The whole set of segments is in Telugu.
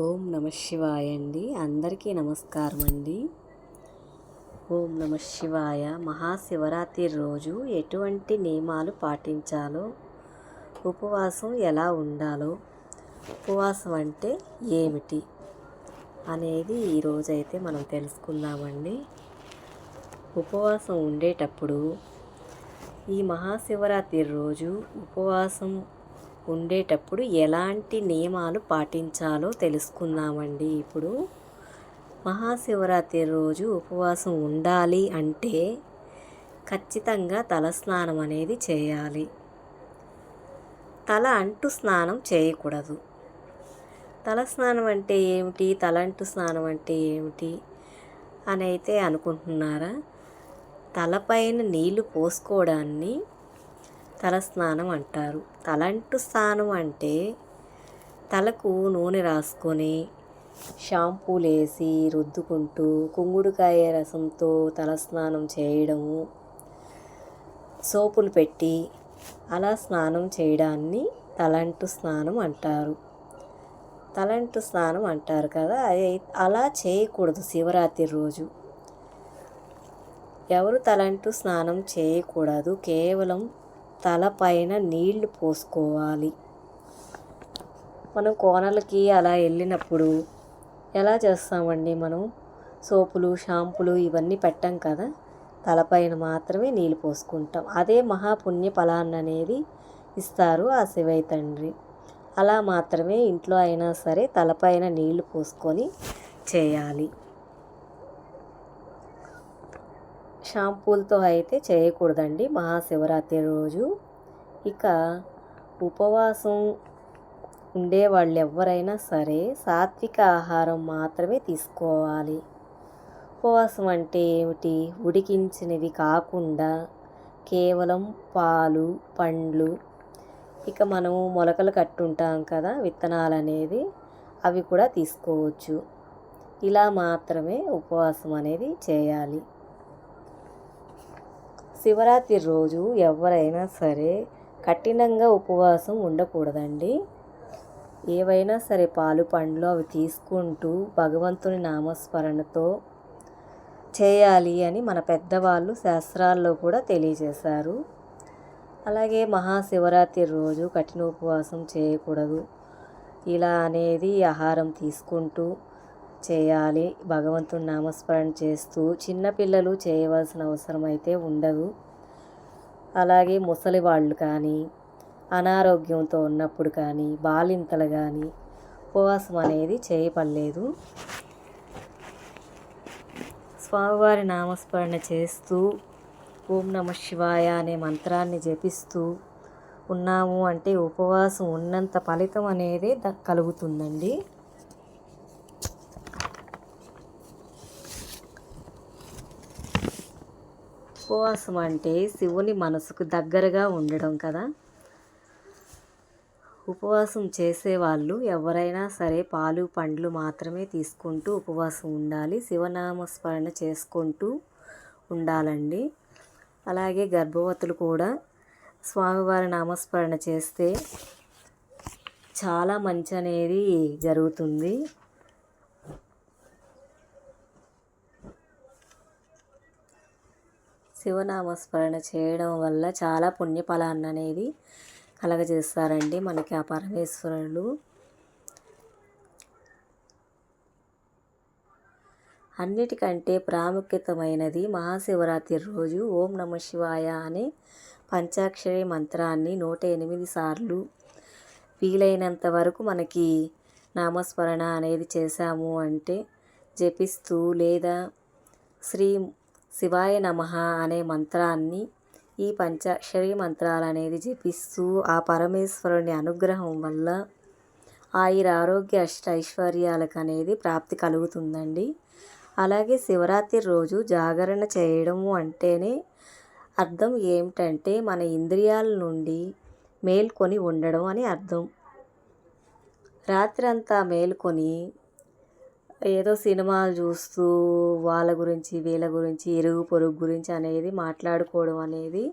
ఓం నమ శివాయ అండి. అందరికీ నమస్కారం అండి ఓం నమ శివాయ. మహాశివరాత్రి రోజు ఎటువంటి నియమాలు పాటించాలో ఉపవాసం ఎలా ఉండాలో ఉపవాసం అంటే ఏమిటి అనేది ఈరోజైతే మనం తెలుసుకుందామండి. ఉపవాసం ఉండేటప్పుడు ఈ మహాశివరాత్రి రోజు ఉపవాసం ఉండేటప్పుడు ఎలాంటి నియమాలు పాటించాలో తెలుసుకుందామండి. ఇప్పుడు మహాశివరాత్రి రోజు ఉపవాసం ఉండాలి అంటే ఖచ్చితంగా తలస్నానం అనేది చేయాలి. తల అంటు స్నానం చేయకూడదు. తలస్నానం అంటే ఏమిటి? తల అంటు స్నానం అంటే ఏమిటి? అని అయితే అనుకుంటున్నారా తలపైన నీళ్ళు పోసుకోవడాన్ని తలస్నానం అంటారు. తలంటు స్నానం అంటే తలకు నూనె రాసుకొని షాంపూలు వేసి రుద్దుకుంటూ కుంగుడుకాయ రసంతో తలస్నానం చేయడము సోపులు పెట్టి అలా స్నానం చేయడాన్ని తలంటు స్నానం అంటారు. తలంటు స్నానం అంటారు కదా అది అలా చేయకూడదు శివరాత్రి రోజు. ఎవరు తలంటు స్నానం చేయకూడదు కేవలం తలపైన నీళ్ళు పోసుకోవాలి. మనం కోనలకి అలా వెళ్ళినప్పుడు ఎలా చేస్తామండి మనం? సోపులు షాంపులు ఇవన్నీ పెట్టాం కదా? తలపైన మాత్రమే నీళ్ళు పోసుకుంటాం. అదే మహాపుణ్య ఫలాన్ని అనేది ఇస్తారు ఆ శివయ్య తండ్రి. అలా మాత్రమే ఇంట్లో అయినా సరే తలపైన నీళ్ళు పోసుకొని చేయాలి. షాంపూలతో అయితే చేయకూడదండి. మహాశివరాత్రి రోజు. ఇక ఉపవాసం ఉండే వాళ్ళు ఎవరైనా సరే సాత్విక ఆహారం మాత్రమే తీసుకోవాలి. ఉపవాసం అంటే ఏమిటి? ఉడికించినవి కాకుండా కేవలం పాలు పండ్లు. ఇక మనము మొలకలు కట్టుంటాం కదా విత్తనాలు అనేది అవి కూడా తీసుకోవచ్చు. ఇలా మాత్రమే ఉపవాసం అనేది చేయాలి. శివరాత్రి రోజు ఎవరైనా సరే కఠినంగా ఉపవాసం ఉండకూడదండి. ఏవైనా సరే పాలు పండ్లు అవి తీసుకుంటూ భగవంతుని నామస్మరణతో చేయాలి అని మన పెద్దవాళ్ళు శాస్త్రాల్లో కూడా తెలియజేశారు. అలాగే మహాశివరాత్రి రోజు కఠిన ఉపవాసం చేయకూడదు. ఇలా అనేది ఆహారం తీసుకుంటూ చేయాలి. భగవంతుని నామస్మరణ చేస్తూ చిన్నపిల్లలు చేయవలసిన అవసరం అయితే ఉండదు. అలాగే ముసలి వాళ్ళు కానీ అనారోగ్యంతో ఉన్నప్పుడు కానీ బాలింతలు కానీ ఉపవాసం అనేది చేయపడలేదు స్వామివారి నామస్మరణ చేస్తూ ఓం నమ శివాయ అనే మంత్రాన్ని జపిస్తూ ఉన్నాము అంటే ఉపవాసం ఉన్నంత ఫలితం అనేది కలుగుతుందండి. ఉపవాసం అంటే శివుని మనసుకు దగ్గరగా ఉండడం కదా? ఉపవాసం చేసేవాళ్ళు ఎవరైనా సరే పాలు పండ్లు మాత్రమే తీసుకుంటూ ఉపవాసం ఉండాలి. శివనామస్మరణ చేసుకుంటూ ఉండాలండి. అలాగే గర్భవతులు కూడా స్వామివారి నామస్మరణ చేస్తే చాలా మంచి అనేది జరుగుతుంది. శివనామస్మరణ చేయడం వల్ల చాలా పుణ్యఫలాన్ని అనేది కలగజేస్తారండి మనకి ఆ పరమేశ్వరులు. అన్నిటికంటే ప్రాముఖ్యతమైనది మహాశివరాత్రి రోజు ఓం నమ శివాయ అనే పంచాక్షరి మంత్రాన్ని నూట ఎనిమిది సార్లు వీలైనంత వరకు మనకి నామస్మరణ అనేది చేశాము అంటే జపిస్తూ లేదా శ్రీ శివాయ నమ అనే మంత్రాన్ని ఈ పంచాక్షరి మంత్రాలు అనేది జపిస్తూ ఆ పరమేశ్వరుని అనుగ్రహం వల్ల ఆయుర ఆరోగ్య అష్ట ఐశ్వర్యాలకు అనేది ప్రాప్తి కలుగుతుందండి. అలాగే శివరాత్రి రోజు జాగరణ చేయడము అంటేనే అర్థం ఏమిటంటే మన ఇంద్రియాల నుండి మేల్కొని ఉండడం అని అర్థం. రాత్రంతా మేల్కొని ఏదో సినిమాలు చూస్తూ వాళ్ళ గురించి వీళ్ళ గురించి ఇరుగు పొరుగు గురించి అనేది మాట్లాడుకోవడం అనేది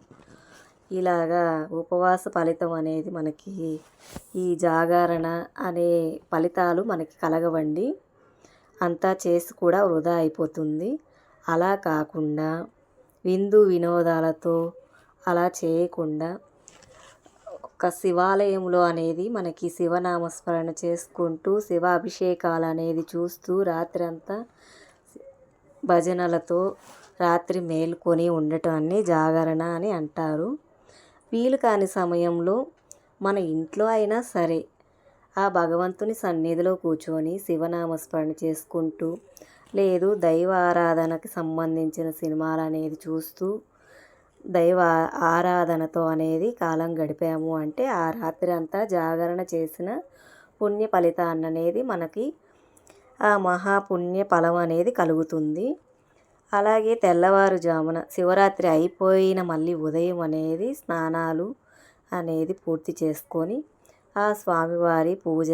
ఇలాగా ఉపవాస ఫలితం అనేది మనకి ఈ జాగరణ అనే ఫలితాలు మనకి కలగవండి. అంతా చేసి కూడా వృధా అయిపోతుంది. అలా కాకుండా విందు వినోదాలతో అలా చేయకుండా ఒక శివాలయంలో అనేది మనకి శివనామస్మరణ చేసుకుంటూ శివ అభిషేకాలు అనేది చూస్తూ రాత్రి అంతా భజనలతో రాత్రి మేల్కొని ఉండటాన్ని జాగరణ అని అంటారు. వీలు కాని సమయంలో మన ఇంట్లో అయినా సరే ఆ భగవంతుని సన్నిధిలో కూర్చొని శివనామస్మరణ చేసుకుంటూ లేదు దైవ ఆరాధనకి సంబంధించిన సినిమాలు అనేది చూస్తూ దైవ ఆరాధనతో అనేది కాలం గడిపాము. అంటే ఆ రాత్రి అంతా జాగరణ చేసిన పుణ్య ఫలితాన్ని అనేది మనకి ఆ మహాపుణ్య ఫలం అనేది కలుగుతుంది. అలాగే తెల్లవారుజామున శివరాత్రి అయిపోయిన మళ్ళీ ఉదయం అనేది స్నానాలు అనేది పూర్తి చేసుకొని ఆ స్వామివారి పూజ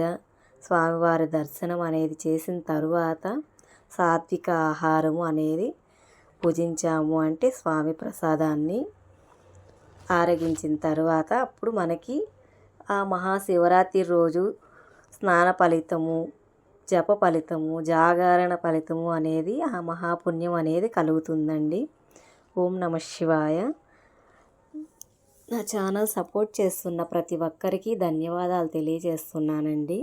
స్వామివారి దర్శనం అనేది చేసిన తరువాత సాత్విక ఆహారము అనేది పూజించాము అంటే స్వామి ప్రసాదాన్ని ఆరగించిన తర్వాత అప్పుడు మనకి ఆ మహాశివరాత్రి రోజు స్నాన ఫలితము జప ఫలితము జాగరణ ఫలితము అనేది ఆ మహాపుణ్యం అనేది కలుగుతుందండి. ఓం నమ శివాయ. నా ఛానల్ సపోర్ట్ చేస్తున్న ప్రతి ఒక్కరికి ధన్యవాదాలు తెలియజేస్తున్నానండి.